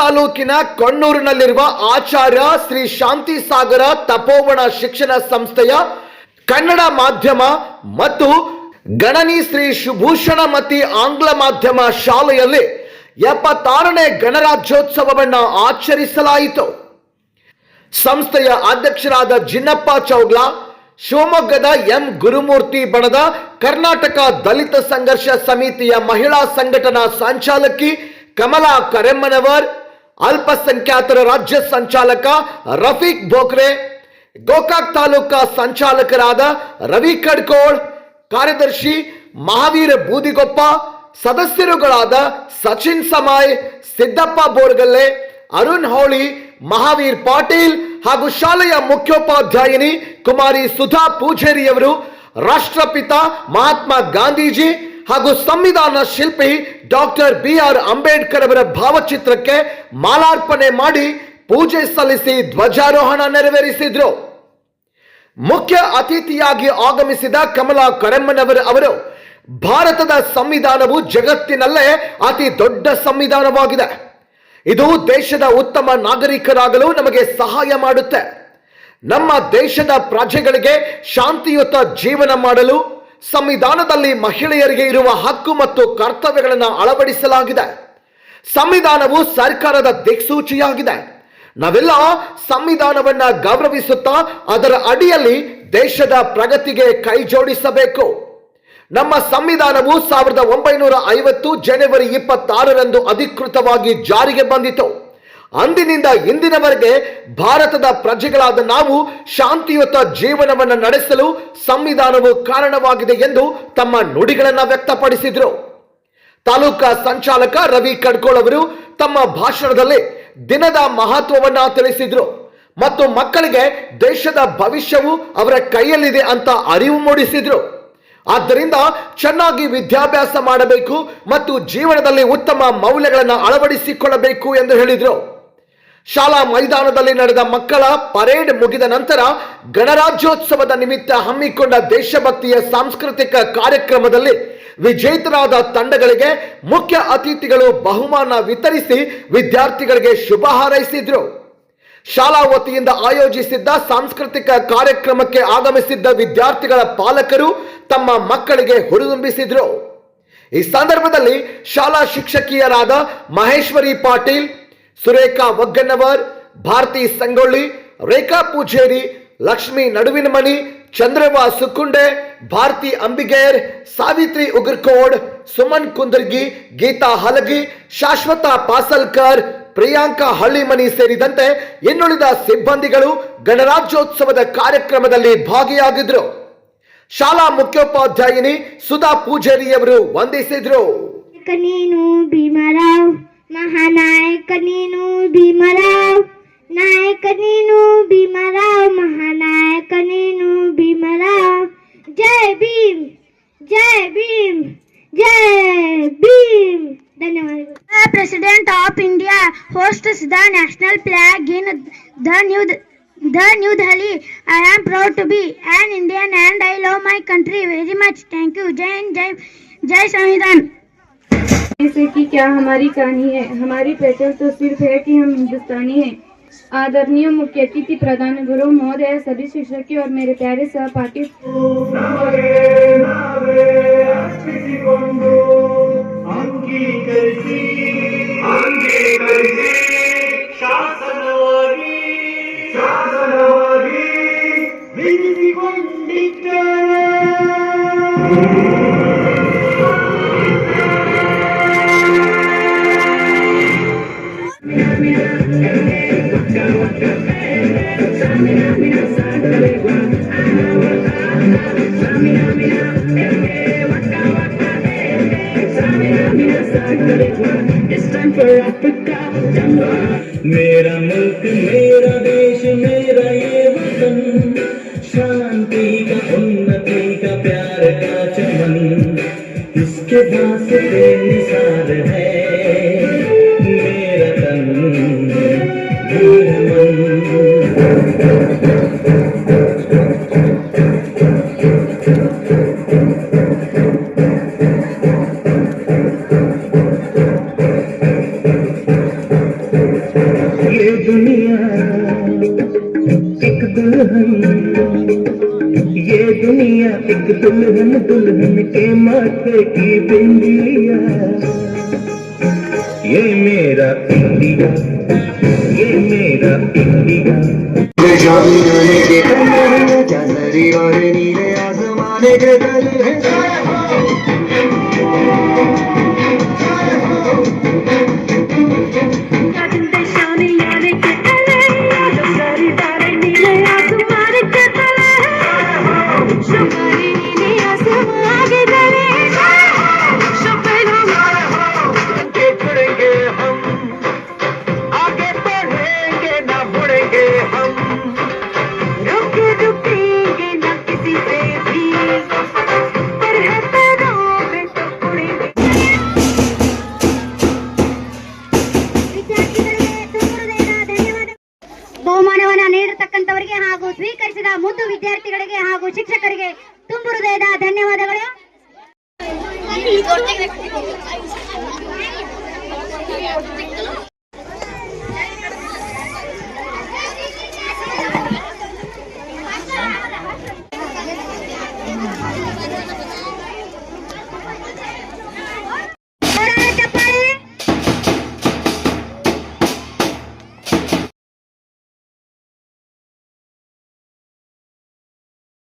ತಾಲೂಕಿನ ಕಣ್ಣೂರಿನಲ್ಲಿರುವ ಆಚಾರ್ಯ ಶ್ರೀ ಶಾಂತಿ ಸಾಗರ ತಪೋವನ ಶಿಕ್ಷಣ ಸಂಸ್ಥೆಯ ಕನ್ನಡ ಮಾಧ್ಯಮ ಮತ್ತು ಗಣನಿ ಶ್ರೀ ಶುಭೂಷಣಮತಿ ಆಂಗ್ಲ ಮಾಧ್ಯಮ ಶಾಲೆಯಲ್ಲಿ ಎಪ್ಪತ್ತಾರನೇ ಗಣರಾಜ್ಯೋತ್ಸವವನ್ನು ಆಚರಿಸಲಾಯಿತು. ಸಂಸ್ಥೆಯ ಅಧ್ಯಕ್ಷರಾದ ಜಿನ್ನಪ್ಪ ಚೌಗ್ಲಾ, ಶಿವಮೊಗ್ಗದ ಎಂ. ಗುರುಮೂರ್ತಿ ಬಣದ ಕರ್ನಾಟಕ ದಲಿತ ಸಂಘರ್ಷ ಸಮಿತಿಯ ಮಹಿಳಾ ಸಂಘಟನಾ ಸಂಚಾಲಕಿ ಕಮಲಾ ಕರೆಮ್ಮನವರ್ ಅಲ್ಪಸಂಖ್ಯಾತರ ರಾಜ್ಯ ಸಂಚಾಲಕ ರಫೀಕ್ ಬೋಕ್ರೆ, ಗೋಕಾಕ್ ತಾಲೂಕಾ ಸಂಚಾಲಕರಾದ ರವಿ ಕಡ್ಕೋಳ್, ಕಾರ್ಯದರ್ಶಿ ಮಹಾವೀರ ಬೂದಿಗೊಪ್ಪ, ಸದಸ್ಯರುಗಳಾದ ಸಚಿನ್ ಸಮಾಯ್, ಸಿದ್ದಪ್ಪ ಬೋರ್ಗಲ್ಲೆ, ಅರುಣ್ ಹೋಳಿ, ಮಹಾವೀರ್ ಪಾಟೀಲ್ ಹಾಗೂ ಶಾಲೆಯ ಮುಖ್ಯೋಪಾಧ್ಯಾಯಿನಿ ಕುಮಾರಿ ಸುಧಾ ಪೂಜೇರಿಯವರು, ರಾಷ್ಟ್ರಪಿತ ಮಹಾತ್ಮ ಗಾಂಧೀಜಿ ಹಾಗೂ ಸಂವಿಧಾನ ಶಿಲ್ಪಿ ಡಾಕ್ಟರ್ ಬಿ ಆರ್ ಅಂಬೇಡ್ಕರ್ ಅವರ ಭಾವಚಿತ್ರಕ್ಕೆ ಮಾಲಾರ್ಪಣೆ ಮಾಡಿ ಪೂಜೆ ಸಲ್ಲಿಸಿ ಧ್ವಜಾರೋಹಣ ನೆರವೇರಿಸಿದ್ರು. ಮುಖ್ಯ ಅತಿಥಿಯಾಗಿ ಆಗಮಿಸಿದ ಕಮಲಾ ಕರೆಮ್ಮನವರ್ ಅವರು, ಭಾರತದ ಸಂವಿಧಾನವು ಜಗತ್ತಿನಲ್ಲೇ ಅತಿ ದೊಡ್ಡ ಸಂವಿಧಾನವಾಗಿದೆ. ಇದು ದೇಶದ ಉತ್ತಮ ನಾಗರಿಕರಾಗಲು ನಮಗೆ ಸಹಾಯ ಮಾಡುತ್ತೆ. ನಮ್ಮ ದೇಶದ ಪ್ರಜೆಗಳಿಗೆ ಶಾಂತಿಯುತ ಜೀವನ ಮಾಡಲು ಸಂವಿಧಾನದಲ್ಲಿ ಮಹಿಳೆಯರಿಗೆ ಇರುವ ಹಕ್ಕು ಮತ್ತು ಕರ್ತವ್ಯಗಳನ್ನು ಅಳವಡಿಸಲಾಗಿದೆ. ಸಂವಿಧಾನವು ಸರ್ಕಾರದ ದಿಕ್ಸೂಚಿಯಾಗಿದೆ. ನಾವೆಲ್ಲ ಸಂವಿಧಾನವನ್ನ ಗೌರವಿಸುತ್ತಾ ಅದರ ಅಡಿಯಲ್ಲಿ ದೇಶದ ಪ್ರಗತಿಗೆ ಕೈ ಜೋಡಿಸಬೇಕು. ನಮ್ಮ ಸಂವಿಧಾನವು ಸಾವಿರದ ಒಂಬೈನೂರ ಐವತ್ತು ಜನವರಿ ಇಪ್ಪತ್ತಾರರಂದು ಅಧಿಕೃತವಾಗಿ ಜಾರಿಗೆ ಬಂದಿತು. ಅಂದಿನಿಂದ ಇಂದಿನವರೆಗೆ ಭಾರತದ ಪ್ರಜೆಗಳಾದ ನಾವು ಶಾಂತಿಯುತ ಜೀವನವನ್ನು ನಡೆಸಲು ಸಂವಿಧಾನವು ಕಾರಣವಾಗಿದೆ ಎಂದು ತಮ್ಮ ನುಡಿಗಳನ್ನು ವ್ಯಕ್ತಪಡಿಸಿದರು. ತಾಲೂಕಾ ಸಂಚಾಲಕ ರವಿ ಕಡ್ಕೋಳ್ ಅವರು ತಮ್ಮ ಭಾಷಣದಲ್ಲಿ ದಿನದ ಮಹತ್ವವನ್ನು ತಿಳಿಸಿದರು. ಮತ್ತು ಮಕ್ಕಳಿಗೆ ದೇಶದ ಭವಿಷ್ಯವು ಅವರ ಕೈಯಲ್ಲಿದೆ ಅಂತ ಅರಿವು ಮೂಡಿಸಿದರು. ಆದ್ದರಿಂದ ಚೆನ್ನಾಗಿ ವಿದ್ಯಾಭ್ಯಾಸ ಮಾಡಬೇಕು ಮತ್ತು ಜೀವನದಲ್ಲಿ ಉತ್ತಮ ಮೌಲ್ಯಗಳನ್ನು ಅಳವಡಿಸಿಕೊಳ್ಳಬೇಕು ಎಂದು ಹೇಳಿದರು. ಶಾಲಾ ಮೈದಾನದಲ್ಲಿ ನಡೆದ ಮಕ್ಕಳ ಪರೇಡ್ ಮುಗಿದ ನಂತರ ಗಣರಾಜ್ಯೋತ್ಸವದ ನಿಮಿತ್ತ ಹಮ್ಮಿಕೊಂಡ ದೇಶಭಕ್ತಿಯ ಸಾಂಸ್ಕೃತಿಕ ಕಾರ್ಯಕ್ರಮದಲ್ಲಿ ವಿಜೇತರಾದ ತಂಡಗಳಿಗೆ ಮುಖ್ಯ ಅತಿಥಿಗಳು ಬಹುಮಾನ ವಿತರಿಸಿ ವಿದ್ಯಾರ್ಥಿಗಳಿಗೆ ಶುಭ ಹಾರೈಸಿದ್ರು. ಶಾಲಾ ವತಿಯಿಂದ ಆಯೋಜಿಸಿದ್ದ ಸಾಂಸ್ಕೃತಿಕ ಕಾರ್ಯಕ್ರಮಕ್ಕೆ ಆಗಮಿಸಿದ್ದ ವಿದ್ಯಾರ್ಥಿಗಳ ಪಾಲಕರು ತಮ್ಮ ಮಕ್ಕಳಿಗೆ ಹುರಿದುಂಬಿಸಿದ್ರು. ಈ ಸಂದರ್ಭದಲ್ಲಿ ಶಾಲಾ ಶಿಕ್ಷಕಿಯರಾದ ಮಹೇಶ್ವರಿ ಪಾಟೀಲ್ ಸುರೇಖಾ ಒಗ್ಗನ್ನವರ್, ಭಾರತಿ ಸಂಗೊಳ್ಳಿ, ರೇಖಾ ಪೂಜೇರಿ, ಲಕ್ಷ್ಮಿ ನಡುವಿನ ಮಣಿ ಚಂದ್ರವ ಸುಕ್ಕುಂಡೆ ಭಾರತಿ ಅಂಬಿಗೇರ್, ಸಾವಿತ್ರಿ ಉಗ್ರಕೋಡ್, ಸುಮನ್ ಕುಂದರ್ಗಿ, ಗೀತಾ ಹಲಗಿ, ಶಾಶ್ವತ ಪಾಸಲ್ಕರ್, ಪ್ರಿಯಾಂಕಾ ಹಳ್ಳಿಮನಿ ಸೇರಿದಂತೆ ಇನ್ನುಳಿದ ಸಿಬ್ಬಂದಿಗಳು ಗಣರಾಜ್ಯೋತ್ಸವದ ಕಾರ್ಯಕ್ರಮದಲ್ಲಿ ಭಾಗಿಯಾಗಿದ್ರು. ಶಾಲಾ ಮುಖ್ಯೋಪಾಧ್ಯಾಯಿನಿ ಸುಧಾ ಪೂಜಾರಿಯವರು ವಂದಿಸಿದ್ರು. धन्यवाद president of India hoist the national flag in the new the new Delhi I am proud to be an Indian and I love my country very much thank you जय हिंद जय जय संविधान जैसे कि क्या हमारी कहानी है? हमारी पहचान तो सिर्फ़ है कि हम हिंदुस्तानी हैं। आदरणीय मुख्य अतिथि, प्रधान गुरु, महोदय, सभी शिक्षक और मेरे प्यारे सहपाठी। मेरा मुल्क, मेरा देश, मेरा ये वतन। शांति का, उन्नति का, प्यार का चमन। इसके वास्ते निसार वतन ये दुनिया एक दुल्हन दुल्हन के माथे की बिंदिया। ये मेरा इंडिया, ये मेरा इंडिया। के चांदरी और नीले आसमाने के कलर ವಿದ್ಯಾರ್ಥಿಗಳಿಗೆ